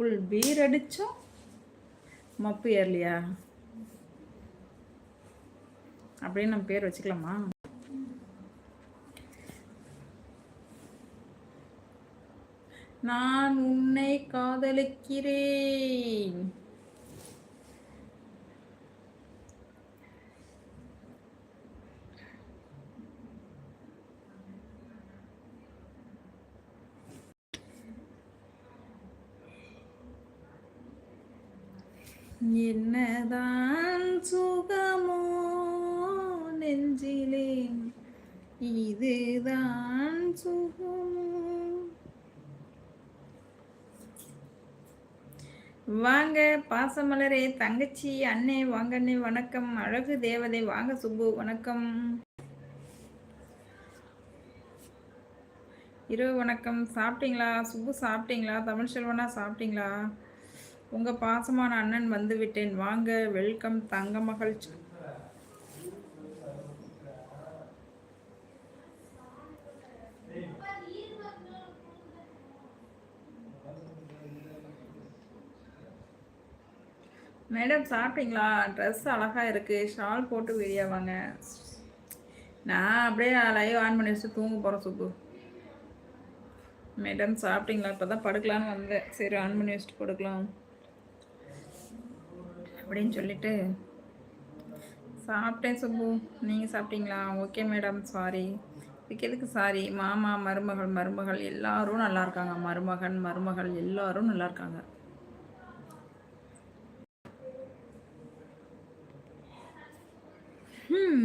Full beer அடித்தோம் மப்பு ஏறலையா? அப்படின்னு நம்ம பேர் வச்சுக்கலாமா? நான் உன்னை காதலிக்கிறேன். என்னதான் சுகமோ நெஞ்சிலே இதுதான் சுகமோ. வாங்க பாசமலரே தங்கச்சி அண்ணே வாங்க அண்ணே வணக்கம். அழகு தேவதை வாங்க சுப்பு வணக்கம். இரவு வணக்கம். சாப்பிட்டீங்களா? சுப்பு சாப்பிட்டீங்களா? தமிழ் செல்வனா சாப்பிட்டீங்களா? உங்க பாசமான அண்ணன் வந்து விட்டேன் வாங்க வெல்கம் தங்க மகள் மேடம் சாப்பிட்டீங்களா? ட்ரெஸ் அழகா இருக்கு. ஷால் போட்டு வெளியே வாங்க. நான் அப்படியே லைவ் ஆன் பண்ணி வச்சு தூங்க போகிறேன் சுப்பு. மேடம் சாப்பிட்டீங்களா? இப்போ தான் படுக்கலான்னு வந்தேன். சரி ஆன் பண்ணி வச்சுட்டு படுக்கலாம். அப்படின்னு சொல்லிட்டு சாப்பிட்டேன் சுப்பு. நீங்கள் சாப்பிட்டீங்களா? ஓகே மேடம் சாரி இதுக்கு எதுக்கு சாரி மாமா மருமகள் மருமகள் எல்லாரும் நல்லா இருக்காங்க. மருமகன் மருமகள் எல்லாரும் நல்லா இருக்காங்க. Hmm.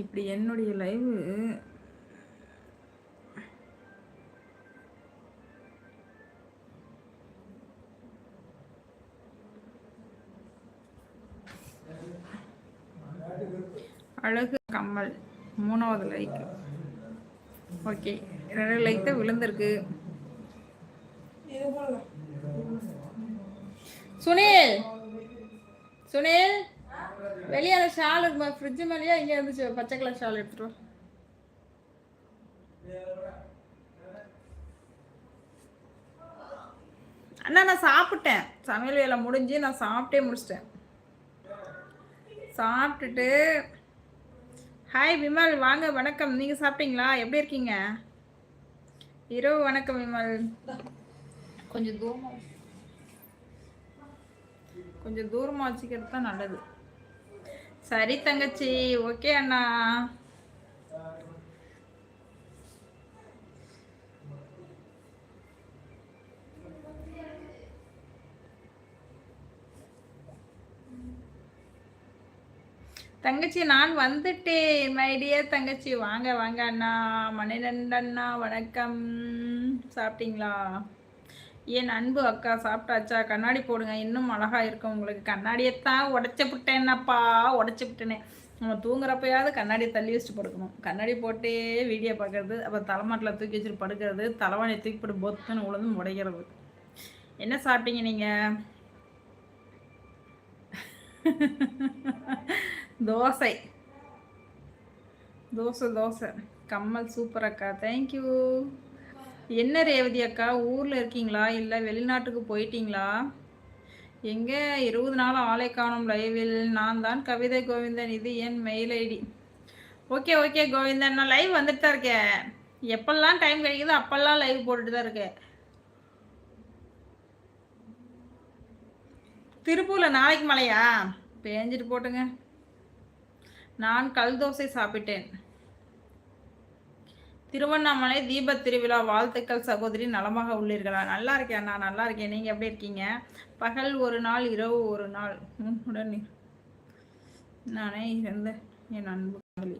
இப்படி என்னுடைய லைவ் அழகு கம்மல் மூணாவது லைக் ஓகே ரெண்டு லைக் தான் விழுந்திருக்கு. சுனில் சுனில் வெளியே அந்த ஷால் ஃப்ரிட்ஜ் மேலேயே இங்கே இருந்துச்சு பச்சை கலர் ஷால் எடுத்துட்டு அண்ணா நான் சாப்பிட்டேன். சமையல் வேலை முடிஞ்சு நான் சாப்பிட்டே முடிச்சிட்டேன். சாப்பிட்டுட்டு ஹாய் விமல் வாங்க வணக்கம். நீங்கள் சாப்பிட்டீங்களா? எப்படி இருக்கீங்க? இரவு வணக்கம் விமல் கொஞ்சம் தூரமாக கொஞ்சம் தூரமாக வச்சுக்கிறது தான் நல்லது. சரி தங்கச்சி. ஓகே அண்ணா. தங்கச்சி நான் வந்துட்டேன் மை தங்கச்சி. வாங்க வாங்க அண்ணா. மணிநண்டண்ணா வணக்கம். சாப்பிட்டீங்களா? என் அன்பு அக்கா சாப்பிட்டாச்சா? கண்ணாடி போடுங்க. இன்னும் அழகா இருக்கும் உங்களுக்கு. கண்ணாடியைத்தான் உடச்சி விட்டேன்னப்பா உடச்சி விட்டேனே நம்ம தூங்குறப்பயாவது கண்ணாடியை தள்ளி வச்சுட்டு படுக்கணும். கண்ணாடி போட்டே வீடியோ பார்க்கறது அப்புறம் தலைமாட்டில் தூக்கி வச்சுட்டு படுக்கிறது தலைவாணி தூக்கி போட்டு பொத்துன்னு உழுந்து உடைக்கிறது என்ன சாப்பிட்டீங்க நீங்கள் தோசை. தோசை தோசை. கம்மல் சூப்பர் அக்கா. தேங்க்யூ என்ன ரேவதி அக்கா? ஊரில் இருக்கீங்களா? இல்லை வெளிநாட்டுக்கு போயிட்டீங்களா? எங்கே? இருபது நாள் ஆலை காணும் லைவில் நான் தான் கவிதை கோவிந்தன். இது என் mail ID. Okay okay Govindan. நான் லைவ் வந்துட்டு தான் இருக்கேன். எப்பெல்லாம் டைம் கிடைக்குதோ அப்பெல்லாம் லைவ் போட்டுட்டு தான் இருக்கேன். திருப்பூரில் நாளைக்கு மழையா? பேஞ்சிட்டு போட்டுங்க. நான் கல் தோசை சாப்பிட்டேன். திருவண்ணாமலை தீப திருவிழா வாழ்த்துக்கள் சகோதரி நலமாக உள்ளீர்களா? நல்லா இருக்கேன் நான் நல்லா இருக்கேன். நீங்கள் எப்படி இருக்கீங்க? பகல் ஒரு நாள் இரவு ஒரு நாள். உன்னுடன் நானே இறந்த என் அன்பு காதலி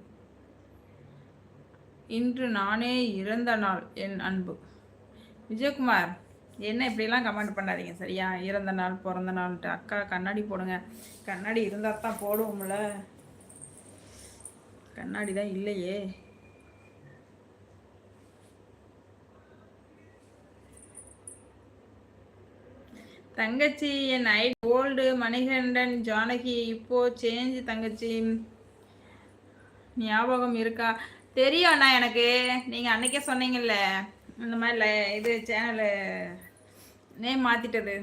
இன்று நானே இறந்த நாள் என் அன்பு. விஜயகுமார் என்ன இப்படிலாம் கமெண்ட் பண்ணாதீங்க. சரியா? இறந்த நாள் பிறந்த நாள்ன்ட்டு அக்கா கண்ணாடி போடுங்க. கண்ணாடி இருந்தால் தான் போடுவோம்ல. கண்ணாடி தான் இல்லையே. தங்கச்சி என் ஐ ஓல்டு மணிகண்டன் ஜானகி இப்போ சேஞ்ச் தங்கச்சி. ஞாபகம் இருக்கா? தெரியும் அண்ணா எனக்கு. நீங்கள் அன்னைக்கே சொன்னீங்கல்ல. இந்த மாதிரி இது சேனலு நேம் மாற்றிட்டது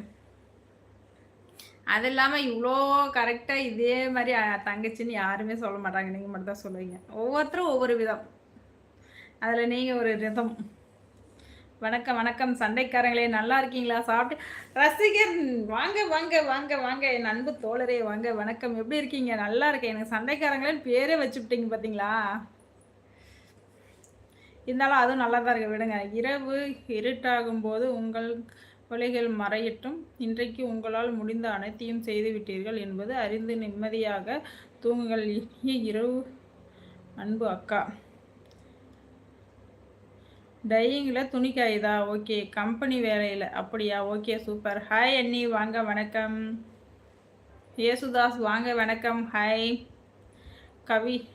அது இல்லாமல் இவ்வளோ கரெக்டாக இதே மாதிரி தங்கச்சின்னு யாருமே சொல்ல மாட்டாங்க. நீங்கள் மட்டும் தான் சொல்லுவீங்க. ஒவ்வொருத்தரும் ஒவ்வொரு விதம். அதில் நீங்கள் ஒரு விதம் வணக்கம் வணக்கம். சண்டைக்காரங்களே நல்லா இருக்கீங்களா? சாப்பிட்டு ரசிகர் வாங்க வாங்க வாங்க வாங்க. என் அன்பு தோழரே வாங்க. வணக்கம். எப்படி இருக்கீங்க? நல்லா இருக்கேன். எனக்கு சண்டைக்காரங்களேன்னு பேரே வச்சுவிட்டீங்க பார்த்தீங்களா இருந்தாலும் அதுவும் நல்லா தான் இருக்கு. விடுங்க. இரவு இருட்டாகும் போது உங்கள் கொலைகள் மறையட்டும். இன்றைக்கு உங்களால் முடிந்த அனைத்தையும் செய்துவிட்டீர்கள் என்பது அறிந்து நிம்மதியாக தூங்குங்கள். இரவு அன்பு அக்கா. டையிங்கில் துணி காயுதா ஓகே கம்பெனி வேலையில். அப்படியா? ஓகே சூப்பர் ஹாய் அண்ணி. வாங்க வணக்கம். ஏசுதாஸ் வாங்க வணக்கம். ஹாய் கவி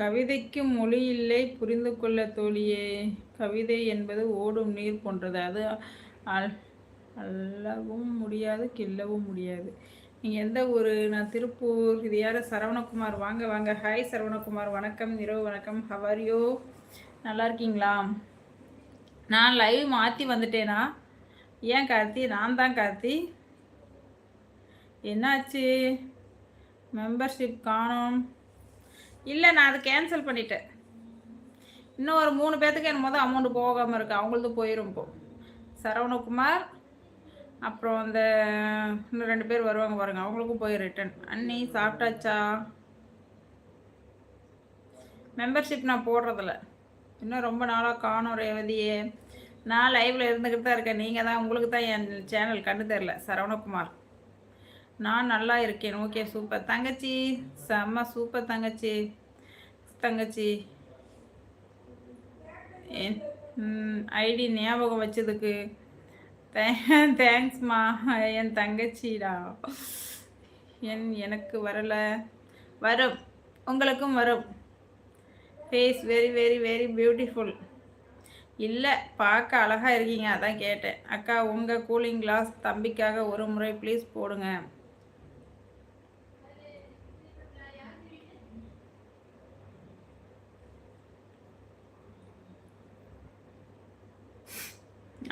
கவிதைக்கு மொழி இல்லை புரிந்து கொள்ள தோழியே. கவிதை என்பது ஓடும் நீர் போன்றது. அது அல் அல்லவும் முடியாது கிள்ளவும் முடியாது. நீங்கள் எந்த ஊர் நான் திருப்பூர் இது யார்? சரவணகுமார். வாங்க வாங்க. ஹாய் சரவணகுமார். வணக்கம். இரவு வணக்கம். ஹவரியோ நல்லா இருக்கீங்களா? நான் லைவ் மாற்றி வந்துட்டேனா? ஏன் கார்த்தி? நான் தான் கார்த்தி. என்னாச்சு? மெம்பர்ஷிப் காணோம். இல்லை நான் அதை கேன்சல் பண்ணிட்டேன். இன்னும் ஒரு மூணு பேர்த்துக்கு எனக்கு மொதல் அமௌண்ட் போகாமல் இருக்கு. அவங்களது போயிடும் இப்போ. சரவணகுமார் அப்புறம் அந்த இன்னும் ரெண்டு பேர் வருவாங்க பாருங்க. அவங்களுக்கும் போய் ரிட்டன் அண்ணி சாப்பிட்டாச்சா? மெம்பர்ஷிப் நான் போடுறதில்ல. இன்னும் ரொம்ப நாளாக காணும் ரேவதியே. நான் லைவில் இருந்துக்கிட்டு தான் இருக்கேன். நீங்கள் தான் உங்களுக்கு தான் என் சேனல் கண்டு தெரில சரவணகுமார். நான் நல்லா இருக்கேன். ஓகே சூப்பர் தங்கச்சி செம்ம சூப்பர் தங்கச்சி. தங்கச்சி. ஐடி ஞாபகம் வச்சதுக்கு தேங்க்ஸ்மா என் தங்கச்சிடா. என் எனக்கு வரலை. வரும். உங்களுக்கும் வரும். Face very very very beautiful இல்லை பார்க்க அழகாக இருக்கீங்க அதான் கேட்டேன். அக்கா உங்கள் கூலிங் கிளாஸ் தம்பிக்காக ஒரு முறை ப்ளீஸ் போடுங்க.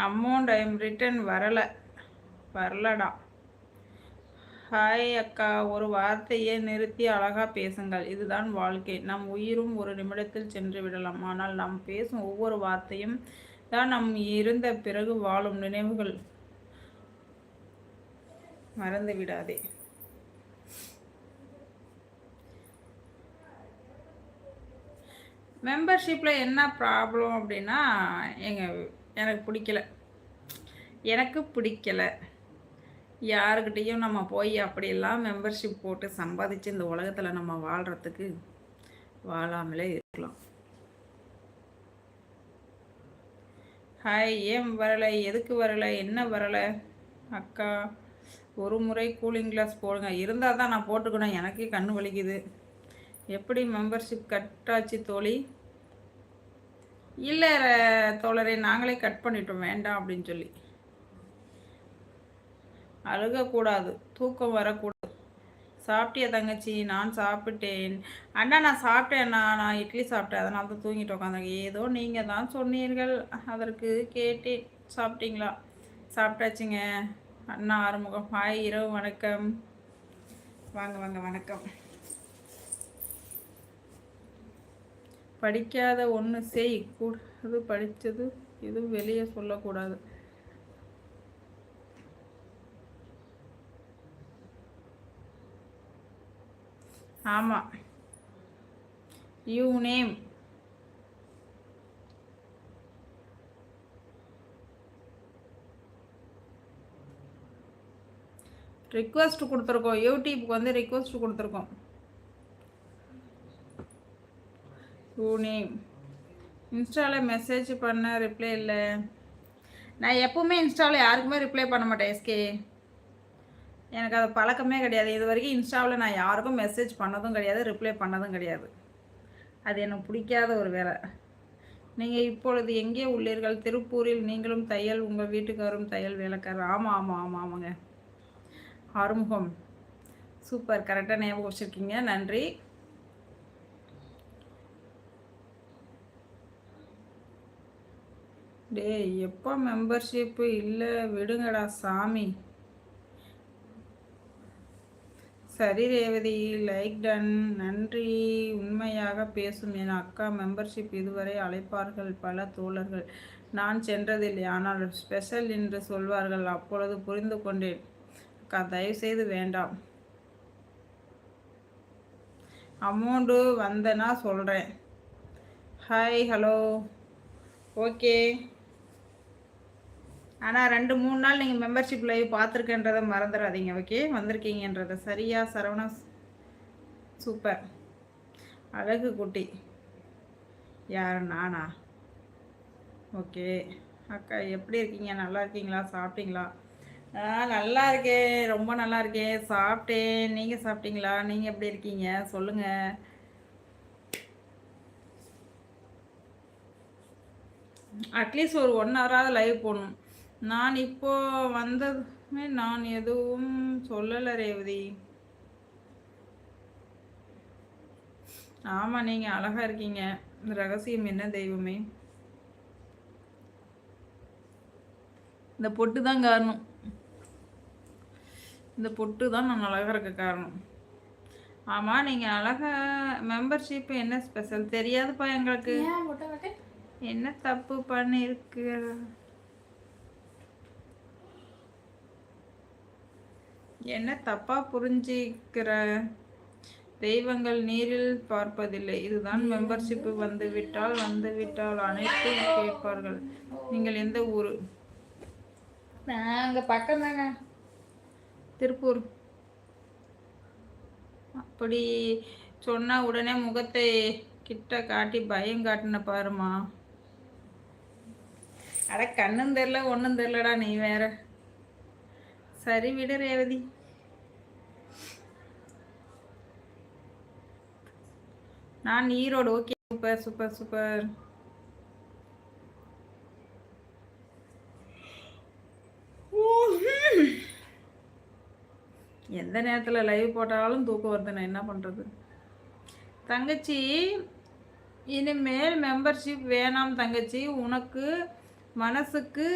அமௌண்ட் ஐம் ரிட்டன் வரலை. வரலடா. ஹாய் அக்கா ஒரு வார்த்தையை நிறுத்தி அழகாக பேசுங்கள். இதுதான் வாழ்க்கை. நம் உயிரும் ஒரு நிமிடத்தில் சென்று விடலாம். ஆனால் நாம் பேசும் ஒவ்வொரு வார்த்தையும் தான் நம் இருந்த பிறகு வாழும் நினைவுகள். மறந்து விடாதே. மெம்பர்ஷிப்பில் என்ன ப்ராப்ளம் அப்படின்னா எங்கள் எனக்கு பிடிக்கல. எனக்கு பிடிக்கல. யாருக்கிட்டேயும் நம்ம போய் அப்படியெல்லாம் மெம்பர்ஷிப் போட்டு சம்பாதிச்சு இந்த உலகத்தில் நம்ம வாழ்கிறதுக்கு வாழாமலே இருக்கலாம். ஹாய் ஏன் வரலை? எதுக்கு வரலை? என்ன வரலை? அக்கா ஒரு முறை கூலிங் கிளாஸ் போடுங்க. இருந்தால் தான் நான் போட்டுக்கணும். எனக்கே கண்ணு வலிக்குது. எப்படி மெம்பர்ஷிப் கட்டாச்சு தோழி? இல்லை தோழரை நாங்களே கட் பண்ணிட்டோம் வேண்டாம் அப்படின்னு சொல்லி. அழுகக்கூடாது தூக்கம் வரக்கூடாது. சாப்பிட்டியா தங்கச்சி? நான் சாப்பிட்டேன். அண்ணா நான் சாப்பிட்டேன் அண்ணா. நான் இட்லி சாப்பிட்டேன். அதனால தான் தூங்கிட்டு உட்காந்தேன் ஏதோ நீங்கள் தான் சொன்னீர்கள் அதற்கு கேட்டேன். சாப்பிட்டீங்களா? சாப்பிட்டாச்சுங்க. அண்ணா ஆறுமுகம். ஹாய் இரவு வணக்கம். வாங்க வாங்க வணக்கம். படிக்காத ஒன்று செய். கூடாது படித்தது எதுவும் வெளியே சொல்லக்கூடாது. ஆமாம் யூ நேம் ரிக்வஸ்ட் கொடுத்துருக்கோம். யூடியூப்க்கு வந்து ரிக்வஸ்ட் கொடுத்துருக்கோம். யூ இன்ஸ்டாவில் மெசேஜ் பண்ண ரிப்ளை இல்லை. நான் எப்போவுமே இன்ஸ்டாவில் யாருக்குமே ரிப்ளை பண்ண மாட்டேன் எஸ்கே எனக்கு அது பழக்கமே கிடையாது. இது வரைக்கும் இன்ஸ்டாவில் நான் யாருக்கும் மெசேஜ் பண்ணதும் கிடையாது ரிப்ளை பண்ணதும் கிடையாது. அது எனக்கு பிடிக்காத ஒரு வேலை. நீங்கள் இப்பொழுது எங்கே உள்ளீர்கள்? திருப்பூரில் நீங்களும் தையல் உங்கள் வீட்டுக்காரும் தையல் வேலைக்காரர். ஆமாம் ஆமாம் ஆமாம் ஆமாங்க. ஆறுமுகம். சூப்பர் கரெக்டாக ஞாபகம் வச்சுருக்கீங்க. நன்றி. டேய் எப்போ மெம்பர்ஷிப்பு இல்லை விடுங்கடா சாமி. சரி ரேவதி லைக் டன் நன்றி. உண்மையாக பேசும் என் அக்கா மெம்பர்ஷிப் இதுவரை அழைப்பார்கள் பல தோழர்கள். நான் சென்றதில்லை. ஆனால் ஸ்பெஷல் என்று சொல்வார்கள். அப்பொழுது புரிந்து கொண்டேன். அக்கா தயவுசெய்து வேண்டாம். அமௌண்ட்டு வந்தேன்னா சொல்கிறேன் ஹாய் ஹலோ ஓகே ஆனால் ரெண்டு மூணு நாள் நீங்கள் மெம்பர்ஷிப் லைவ் பார்த்துருக்கன்றதை மறந்துடாதீங்க ஓகே வந்திருக்கீங்கன்றதை. சரியா சரவணா? சூப்பர். அழகு குட்டி. யார் நானா? ஓகே அக்கா எப்படி இருக்கீங்க? நல்லா இருக்கீங்களா? சாப்பிட்டீங்களா? நல்லா இருக்கேன். ரொம்ப நல்லா இருக்கேன். சாப்பிட்டேன். நீங்கள் சாப்பிட்டீங்களா? நீங்கள் எப்படி இருக்கீங்க? சொல்லுங்கள் அட்லீஸ்ட் ஒரு ஒன் ஹவராவது லைவ் போகணும் நான் இப்போ வந்ததுமே நான் எதுவும் சொல்லலை ரேவதி. ஆமாம் நீங்கள் அழகாக இருக்கீங்க. ரகசியம் என்ன தெய்வமே? இந்த பொட்டு தான் காரணம். இந்த பொட்டு தான் நான் அழகாக இருக்க காரணம். ஆமாம் நீங்கள் அழகாக மெம்பர்ஷிப் என்ன ஸ்பெஷல் தெரியாதுப்பா எங்களுக்கு. என்ன தப்பு பண்ணியிருக்கு என்ன தப்பா புரிஞ்சிக்கிற தெய்வங்கள் நீரில் பார்ப்பதில்லை. இதுதான் மெம்பர்ஷிப்பு வந்து விட்டால் வந்து விட்டால் அனைத்தும் கேட்பார்கள். நீங்கள் எந்த ஊர்? நாங்கள் பக்கம் தாங்க திருப்பூர். அப்படி சொன்னா உடனே முகத்தை கிட்ட காட்டி பயம் காட்டின பாருமா அட கண்ணும் தெரில ஒன்றும் தெரிலடா நீ வேற. சரி விடு ரேவதி. நான் Erode. Okay super super super. எந்த நேரத்தில் லைவ் போட்டாலும் தூக்கம் வருது. நான் என்ன பண்ணுறது தங்கச்சி இனிமேல் மெம்பர்ஷிப் வேணாம் தங்கச்சி. உனக்கு மனசுக்கு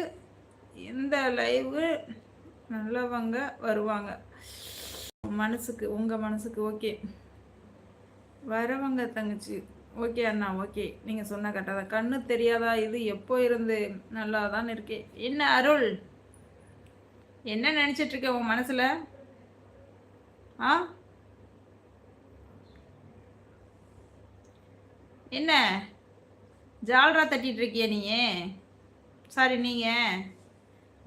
எந்த லைவு நல்லவங்க வருவாங்க. மனசுக்கு உங்கள் மனசுக்கு ஓகே. வரவங்க தங்கச்சி. ஓகே அண்ணா ஓகே. நீங்கள் சொன்ன கரெக்டாக கண்ணு தெரியாதா? இது எப்போ இருந்து? நல்லா தான் இருக்கே. என்ன அருள்? என்ன நினச்சிட்ருக்க உன் மனசில்? ஆ? என்ன? ஜால்ரா தட்டிகிட்ருக்கிய நீ சாரி நீங்கள்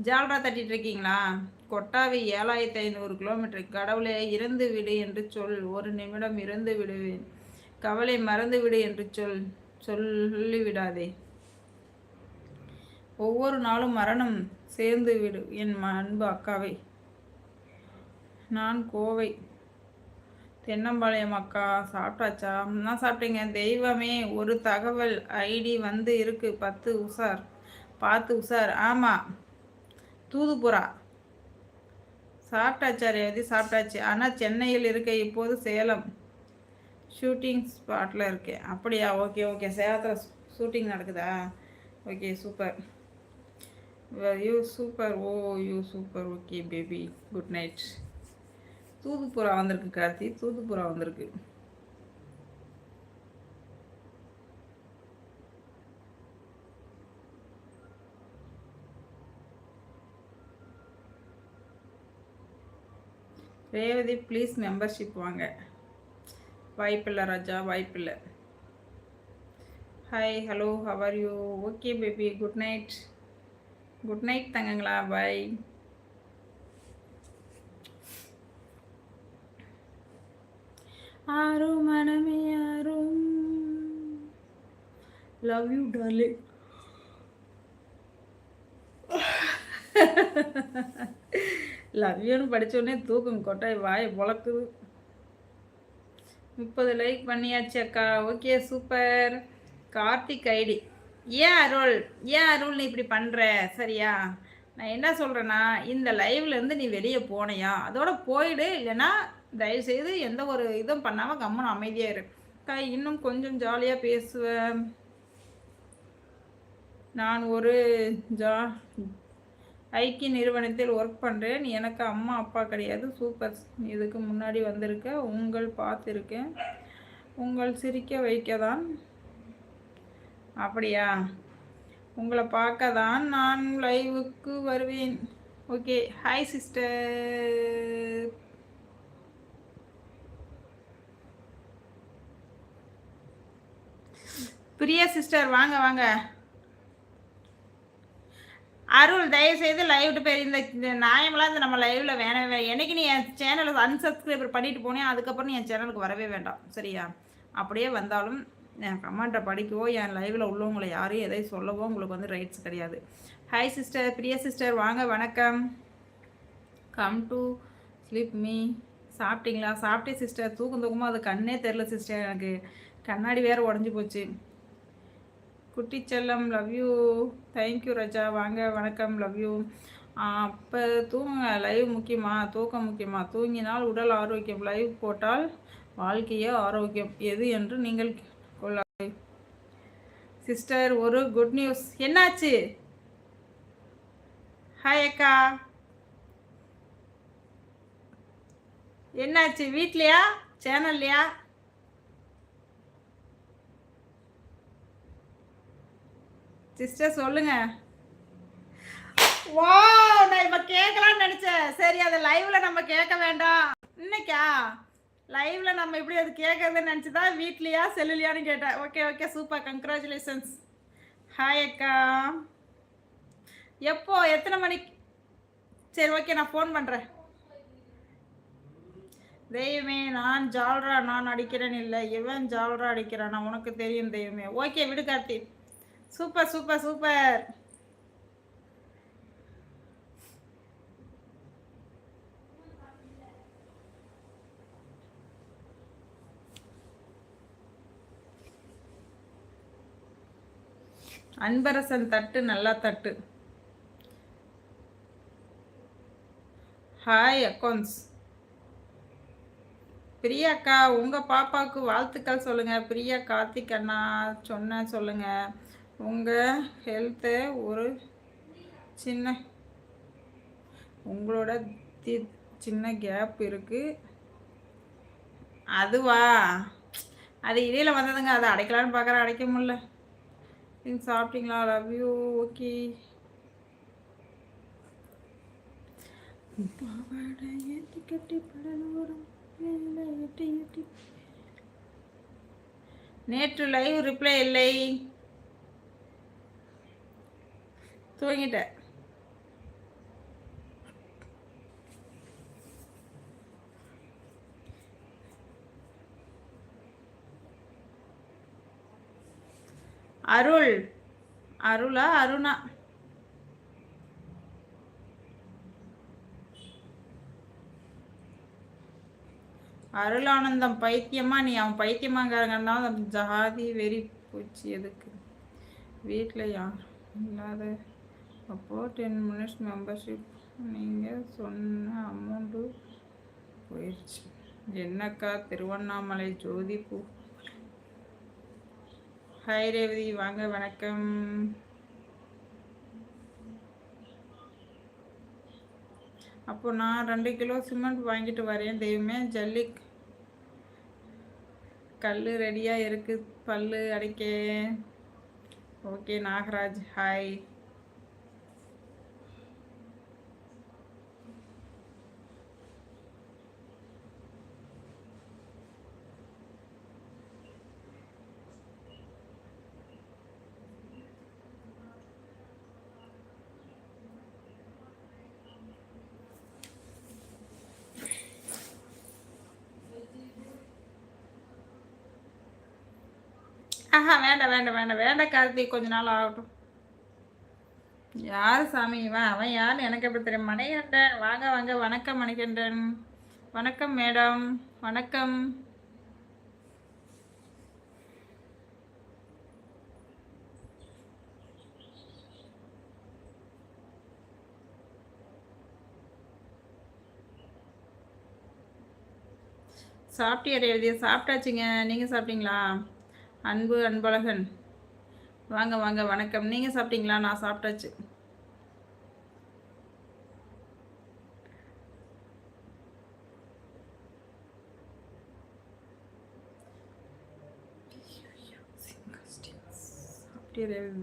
ஜால்ரா தட்டிட்டு இருக்கீங்களா? கொட்டாவி ஏழாயிரத்தி ஐநூறு கிலோமீட்டர் கடவுளே இறந்து விடு என்று சொல். ஒரு நிமிடம் இறந்து விடுவேன். கவலை மறந்து விடு என்று சொல். சொல்லிவிடாதே ஒவ்வொரு நாளும் மரணம் சேர்ந்து விடு என் அன்பு அக்காவை. நான் கோவை. தென்னம்பாளையம் அக்கா சாப்பிட்டாச்சா? நான் சாப்பிட்டீங்க. தெய்வமே ஒரு தகவல் ஐடி வந்து இருக்கு. பத்து உஷார் பார்த்து உஷார் ஆமாம் தூதுபுரா. சாப்பிட்டாச்சா ரேவதி சாப்பிட்டாச்சு. ஆனால் சென்னையில் இருக்க இப்போது சேலம் ஷூட்டிங் ஸ்பாட்டில் இருக்கேன். அப்படியா? ஓகே ஓகே சேலத்தில் ஷூட்டிங் நடக்குதா? Okay super you super oh you super okay baby good night தூதுப்புறா வந்திருக்கு கார்த்தி. தூதுப்புறா வந்திருக்கு. ரேவதி ப்ளீஸ் மெம்பர்ஷிப் வாங்க. வாய்ப்பில்லை ராஜா வாய்ப்பில்லை. Hi hello how are you okay baby good night good night தங்கங்களா bye ஆரும் மனமே ஆரும் லவ் யூ டார்லிங் லவ்யூன்னு படித்தோடனே தூக்கம் கொட்டாய் வாய் பொழக்குது முப்பது லைக் பண்ணியாச்சு அக்கா. Okay super Karthik ID. ஏன் அருள்? ஏன் அருள் நீ இப்படி பண்ணுற சரியா? நான் என்ன சொல்கிறேன்னா இந்த லைவ்லேருந்து நீ வெளியே போனையா? அதோட போயிடு இல்லைன்னா தயவுசெய்து எந்த ஒரு இதுவும் பண்ணாமல் கம்மன் அமைதியாக இரு. இன்னும் கொஞ்சம் ஜாலியாக பேசுவேன். நான் ஒரு ஜா ஐக்கிய நிறுவனத்தில் ஒர்க் பண்ணுறேன் எனக்கு அம்மா அப்பா கிடையாது. சூப்பர் இதுக்கு முன்னாடி வந்திருக்க உங்கள் பார்த்துருக்கேன். உங்கள் சிரிக்க வைக்க தான் அப்படியா? உங்களை பார்க்க தான் நான் லைவுக்கு வருவேன். Okay hi sister Priya sister வாங்க வாங்க. அருள் தயவுசெய்து லைவ் பேர் இந்த நியாயமெல்லாம் இந்த நம்ம லைவ்ல வேணவே வேணும். என்னைக்கு நீ என் சேனலை அன்சப்ஸ்கிரைபர் பண்ணிட்டு போனேன் அதுக்கப்புறம் நீ என் சேனலுக்கு வரவே வேண்டாம். சரியா? அப்படியே வந்தாலும் என் கமெண்ட்டை படிக்கவோ என் லைவில் உள்ளவங்களை யாரையும் எதையும் சொல்லவோ உங்களுக்கு வந்து ரைட்ஸ் கிடையாது. ஹாய் சிஸ்டர் பிரியா சிஸ்டர் வாங்க வணக்கம். கம் டு ஸ்லீப் மீ சாப்பிட்டீங்களா? சாப்பிட்டே சிஸ்டர் தூக்கம் தூக்கமாக அது கண்ணே தெரில சிஸ்டர் எனக்கு கண்ணாடி வேறு உடஞ்சி போச்சு. குட்டி செல்லம் லவ் யூ தேங்க்யூ ரஜா. வாங்க வணக்கம். லவ் யூ அப்போ தூங்க லைவ் முக்கியமா? தூக்கம் முக்கியமா? தூங்கினால் உடல் ஆரோக்கியம். லைவ் போட்டால் வாழ்க்கையே ஆரோக்கியம். எது என்று நீங்கள் கொள்ள சிஸ்டர் ஒரு குட் நியூஸ் என்னாச்சு? ஹாய் அக்கா. என்னாச்சு? வீட்லையா? சேனல்லையா சிஸ்டர் சொல்லுங்க. வா நான் இப்போ கேட்கலான்னு நினச்சேன். சரி அதை லைவ்ல நம்ம கேட்க வேண்டாம். இன்னைக்கா? லைவ்ல நம்ம இப்படி அது கேட்கறதுன்னு நினச்சி தான் வீட்லையா செல்லுலையான்னு கேட்டேன். Okay okay super congratulations hi அக்கா. எப்போ? எத்தனை மணிக்கு? சரி ஓகே நான் ஃபோன் பண்ணுறேன் தெய்வமே நான் ஜால்ரா நான் அடிக்கிறேன் இல்லை. இவன் ஜால்ரா அடிக்கிறான்? உனக்கு தெரியும் தெய்வமே. ஓகே விடு Karthi. Super super super. Anbarasan தட்டு நல்லா தட்டு. ஹாய் அக்கௌண்ட்ஸ் பிரியாக்கா உங்கள் பாப்பாவுக்கு வாழ்த்துக்கள் சொல்லுங்கள் பிரியா கார்த்திக் அண்ணா சொன்ன சொல்லுங்கள் உங்கள் ஹெல்த்தை ஒரு சின்ன உங்களோட தி சின்ன கேப் இருக்குது அதுவா? அது இடையில் வந்ததுங்க. அதை அடைக்கலான்னு பார்க்குற அடைக்க முடில நீங்கள் சாப்பிட்டீங்களா? லவ் யூ ஓகே நேற்று லைவ் ரிப்ளை இல்லை. தூங்கிட்டேன். அருள். அருளா அருணா. அருளானந்தம் பைத்தியமா? நீ அவன் பைத்தியமாங்காரங்கன்னா ஜாதி வெறி போச்சு எதுக்கு? வீட்டில் யார் இல்லாத அப்போது டென் மினிட்ஸ் மெம்பர்ஷிப் நீங்கள் சொன்ன அமௌண்ட்டு போயிடுச்சு என்னக்கா திருவண்ணாமலை ஜோதி பூ. ஹாய் ரேவதி வாங்க வணக்கம். அப்போ நான் ரெண்டு கிலோ சிமெண்ட் வாங்கிட்டு வரேன் தெய்வமே. ஜல்லி கல் ரெடியாக இருக்குது பல்லு அடைக்க ஓகே நாகராஜ் ஹாய் ஆஹா வேண்டாம் வேண்டாம் வேண்டாம். வேண்டாம் கார்த்தி. கொஞ்ச நாள் ஆகட்டும். யார் சாமி இவன் அவன் யார்? எனக்கு எப்படி தெரியும்? மணிகண்டன். வாங்க வாங்க. வணக்கம் மணிகண்டன். வணக்கம் மேடம். வணக்கம். சாப்பிட்டியா எழுதிய சாப்பிட்டாச்சுங்க. நீங்கள் சாப்பிட்டீங்களா? அன்பு அன்பழகன். வாங்க வாங்க வணக்கம். நீங்கள் சாப்பிட்டீங்களா? நான் சாப்பிட்டாச்சு.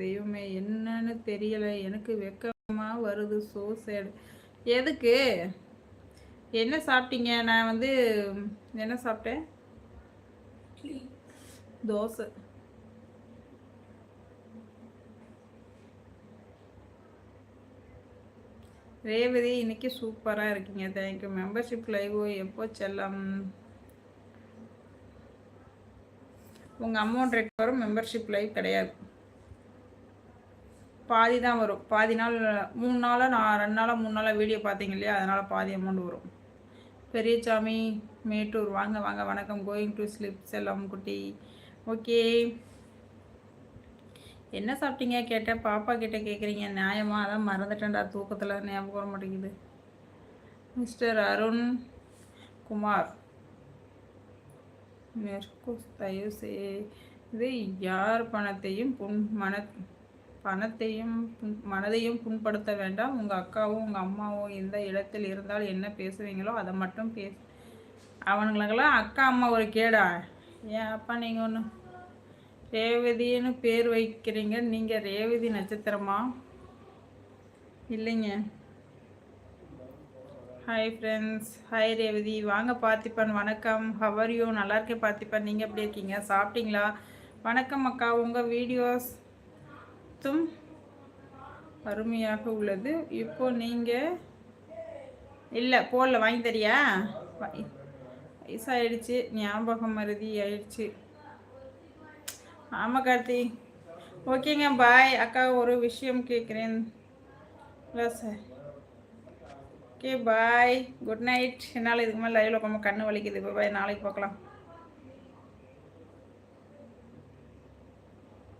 தெய்வமே என்னன்னு தெரியல. எனக்கு வெக்கமா வருது சோ சேடு எதுக்கு? என்ன சாப்பிட்டீங்க? நான் வந்து என்ன சாப்பிட்டேன்? தோசை ரேவதி இன்னைக்கு சூப்பராக இருக்கீங்க. தேங்க்யூ மெம்பர்ஷிப் லைவ் எப்போ செல்லம்? உங்கள் அமௌண்ட் ரெக்கவரும் மெம்பர்ஷிப் லைவ் கிடையாது. பாதி தான் வரும். பாதி நாள் மூணு நாளாக நான் ரெண்டு நாளாக மூணு நாளாக வீடியோ பார்த்தீங்க இல்லையா? அதனால் பாதி அமௌண்ட் வரும். பெரியசாமி மேட்டூர் வாங்க வாங்க. வணக்கம். கோயிங் டு ஸ்லிப் செல்லம் குட்டி. ஓகே. என்ன சாப்பிட்டீங்க? கேட்டேன். பாப்பா கிட்டே கேட்குறீங்க நியாயமாக அதான் மறந்துட்டேன்டா. தூக்கத்தில் ஞாபகம் வர மாட்டேங்குது. மிஸ்டர் அருண் குமார். தயவு செய்து யார் பணத்தையும் புண் மன பணத்தையும் மனதையும் புண்படுத்த வேண்டாம். உங்கள் அக்காவும் உங்கள் அம்மாவும் எந்த இடத்தில் இருந்தால் என்ன பேசுவீங்களோ அதை மட்டும் பேச. அவனுங்களுக்கெல்லாம் அக்கா அம்மா ஒரு கேடா. ஏன் அப்பா நீங்கள் ஒன்று ரேவதின்னு பேர் வைக்கிறீங்க. நீங்கள் ரேவதி நட்சத்திரமா? இல்லைங்க. Hi friends hi Revathi. வாங்க பார்த்திப்பன் வணக்கம். ஹவர்யூ நல்லா இருக்கேன் பார்த்திப்பன் நீங்கள் எப்படி இருக்கீங்க? சாப்பிட்டீங்களா? வணக்கம் அக்கா. உங்கள் வீடியோஸ் தும் அருமையாக உள்ளது. இப்போ நீங்கள் இல்லை போடல வாங்கி தரியா? வயசாயிடுச்சு ஞாபகம் மருதி ஆயிடுச்சு. ஆமாம் கார்த்தி. ஓகேங்க பாய் அக்கா ஒரு விஷயம் கேட்குறேன் இல்லை sir okay bye good night என்னால் இதுக்கு மேலே லைவில் உட்காந்து கண்ணு வலிக்குது. பாய் நாளைக்கு பார்க்கலாம்.